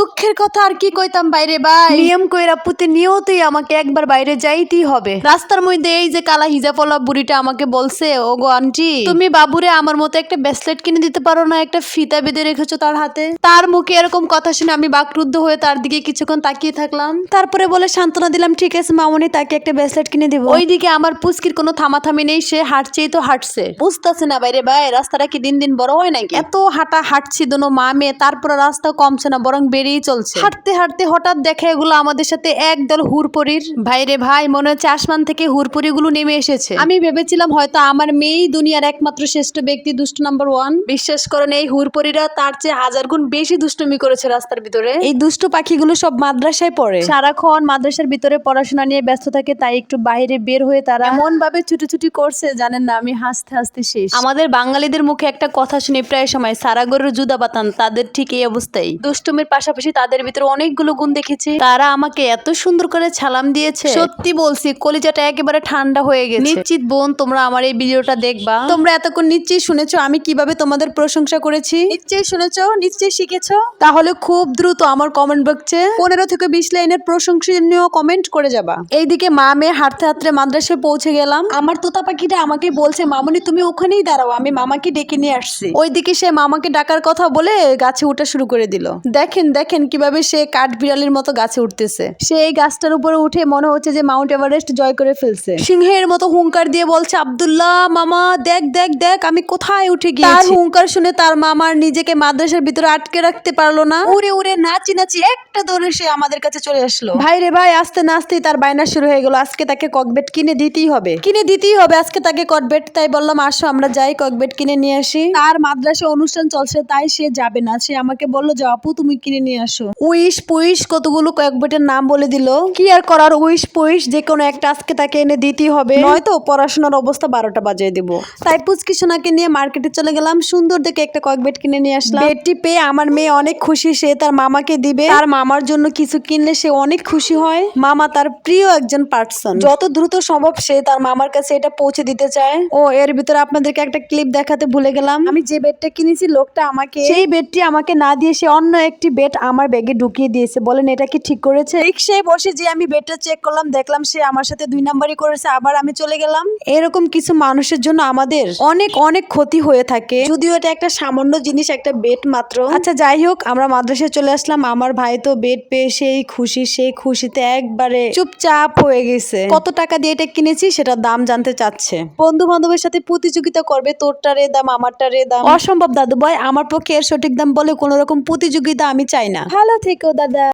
দুঃখের কথা আর কি কইতাম বাইরে, ভাই? নিয়ম কইরা পুতে নিয়তই আমাকে একবার বাইরে যাইতেই হবে। রাস্তার মধ্যে এই যে কালা হিজাফলা বুড়িটা আমাকে বলছে ও গো আন্টি, তুমি বাবুরে আমার মতো একটা ব্রেসলেট কিনে দিতে পারো না, একটা ফিতা বেঁধে রেখেছো তার হাতে? তার মুখে এরকম কথা শুনে আমি বাকরুদ্ধ হয়ে তার দিকে কিছুক্ষণ তাকিয়ে থাকলাম। তারপরে বলে, সান্ত্বনা দিলাম, ঠিক আছে, মামনি, তাকে একটা ব্রেসলেট কিনে দিব। ওইদিকে আমার পুস্কির কোনো থামাথামি নেই, সে হাঁটছেই তো হাঁটছে। বুঝতেছে না বাইরে, ভাই, রাস্তাটা কি দিন দিন বড় হয় নাকি? এত হাঁটা হাঁটছি, দোনো মা মেয়ে তারপরে রাস্তা কমছে না, বরং বেড়েই চলছে। হাঁটতে হাঁটতে হঠাৎ দেখে এগুলো আমাদের সাথে একদল হুরপরির ভাইরে ভাই মনে হচ্ছে আসমান থেকে হুরপরি গুলো নেমে এসেছে। আমি ভেবেছিলাম হয়তো আমার মেয়েই দুনিয়ার একমাত্র শ্রেষ্ঠ ব্যক্তি দুষ্ট নাম্বার ওয়ান বিশ্বাস করেন এই হুরপরিরা তার চেয়ে হাজার গুণ বেশি দুষ্টুমি করেছে রাস্তার ভিতরে। এই দুষ্ট পাখিগুলো সব মাদ্রাসায় পড়ে। সারাক্ষণ মাদ্রাসার ভিতরে পড়াশোনা নিয়ে ব্যস্ত থাকে তাই একটু বাইরে বের হয়ে তারা এমন ভাবে ছুটোছুটি করছে জানেন না আমি হাসতে হাসতে শেষ। আমাদের বাঙালিদের মুখে একটা কথা শুনি প্রায় সময় সারা গরুর জুদা বাতান তাদের ঠিক এই অবস্থাই দুষ্টুমির পাশাপাশি তাদের ভিতরে অনেকগুলো গুণ দেখেছি। তারা আমাকে এত সুন্দর করে ছালাম দিয়েছে। সত্যি বলছি কলিজাটা একেবারে ঠান্ডা হয়ে গেছে। নিশ্চিত বোন তোমরা আমার এই ভিডিওটা দেখবা। তোমরা এতক্ষণ নিশ্চয়ই শুনেছো আমি কীভাবে তোমাদের প্রশংসা করেছি? নিশ্চয়ই শুনেছো নিশ্চয়ই শিখেছো। তাহলে খুব দ্রুত আমার কমেন্ট বক্সে পনেরো থেকে বিশ লাইনের প্রশংসনীয় কমেন্ট করে যাবা। এইদিকে মা মেয়ে হাঁটতে হাঁটতে মাদ্রাসায় পৌঁছে গেলাম। আমার তোতা পাখিটা আমাকে বলছে মামনি তুমি ওখানেই দাঁড়াও আমি মামাকে ডেকে নিয়ে আসছি। ওইদিকে সে মামাকে ডাকার কথা বলে গাছে উঠা শুরু করে দিল। দেখেন দেখেন কীভাবে সে কাঠ বিড়ালির মতো গাছে উঠতেছে। সে এই গাছটার উপরে উঠে মনে হচ্ছে যে মাউন্ট এভারেস্ট জয় করে ফেলছে। সিংহের মতো হুঙ্কার দিয়ে বলছে আব্দুল্লাহ মামা দেখ দেখ দেখ আমি কোথায় উঠে গিয়ে তার হুঙ্কার শুনে তার মামার নিজেকে মাদ্রাসার ভিতরে আটকে রাখতে পারল না। উড়ে উড়ে নাচি নাচি একটা দৌড়ে সে আমাদের কাছে চলে আসলো। ভাই রে ভাই আস্তে না আসতেই তার বায়না শুরু হয়ে গেল। আজকে তাকে ককবেট কিনে দিতেই হবে। কিনে দিতেই হবে আজকে তাকে ককবেট। তাই বললাম আসো আমরা যাই ককবেট কিনে নিয়ে আসি। তার মাদ্রাসা অনুষ্ঠান চলছে তাই সে যাবে না। সে আমাকে বলল যে আপু তুমি কিনে নিয়ে আসো। উইশ পুইশ কতগুলো কয়েকবেটের নাম বলে দিল। কি আর করার উইশ পুইশ? যে কোনো একটা আজকে তাকে এনে দিতেই হবে। নয়তো পড়াশোনার অবস্থা বারোটা বাজিয়ে দিব। তাই পুচকি সোনাকে নিয়ে মার্কেটে চলে গেলাম। সুন্দর দেখে একটা কয়েক বেড কিনে নিয়ে আসলাম। বেডটি পেয়ে আমার মেয়ে অনেক খুশি। সে তার মামাকে দিবে। তার মামার জন্য কিছু কিনলে সে অনেক খুশি হয়। মামা তার প্রিয় একজন পার্সন। যত দ্রুত সম্ভব সে তার মামার কাছে এটা পৌঁছে দিতে চায়। ও, এর ভিতরে আপনাদেরকে একটা ক্লিপ দেখাতে ভুলে গেলাম। আমি যে বেডটা কিনেছি, লোকটা আমাকে সেই বেডটি আমাকে না দিয়ে সে অন্য একটি বেড আমার ব্যাগে ঢুকিয়ে দিয়েছে। বলেন, এটা কি ঠিক করেছে? রিক্সায় বসে যে আমি বেডটা চেক করলাম, দেখলাম সে আমার সাথে দুই নাম্বারই করেছে, আবার আমি চলে গেলাম। এরকম কিছু মানুষের জন্য আমাদের অনেক অনেক ক্ষতি হয়ে থাকে। যদিও এটা একটা সামান্য জিনিস, একটা বেড মাত্র। আচ্ছা যাই হোক, আমরা মাদ্রাসায় চলে আসলাম। আমার ভাই তো বেড পেয়ে সেই খুশি, সেই খুশিতে একবারে চুপচাপ হয়ে গেছে। কত টাকা দিয়ে এটা কিনেছি সেটার দাম জানতে চাচ্ছে। বন্ধু বান্ধবের সাথে প্রতিযোগিতা করবে, তোরটা রে দাম, আমারটা রে দাম। অসম্ভব দাদু ভাই আমার পক্ষে এর সঠিক দাম বলে কোনো রকম প্রতিযোগিতা আমি চাই না। ভালো থেকো দাদা।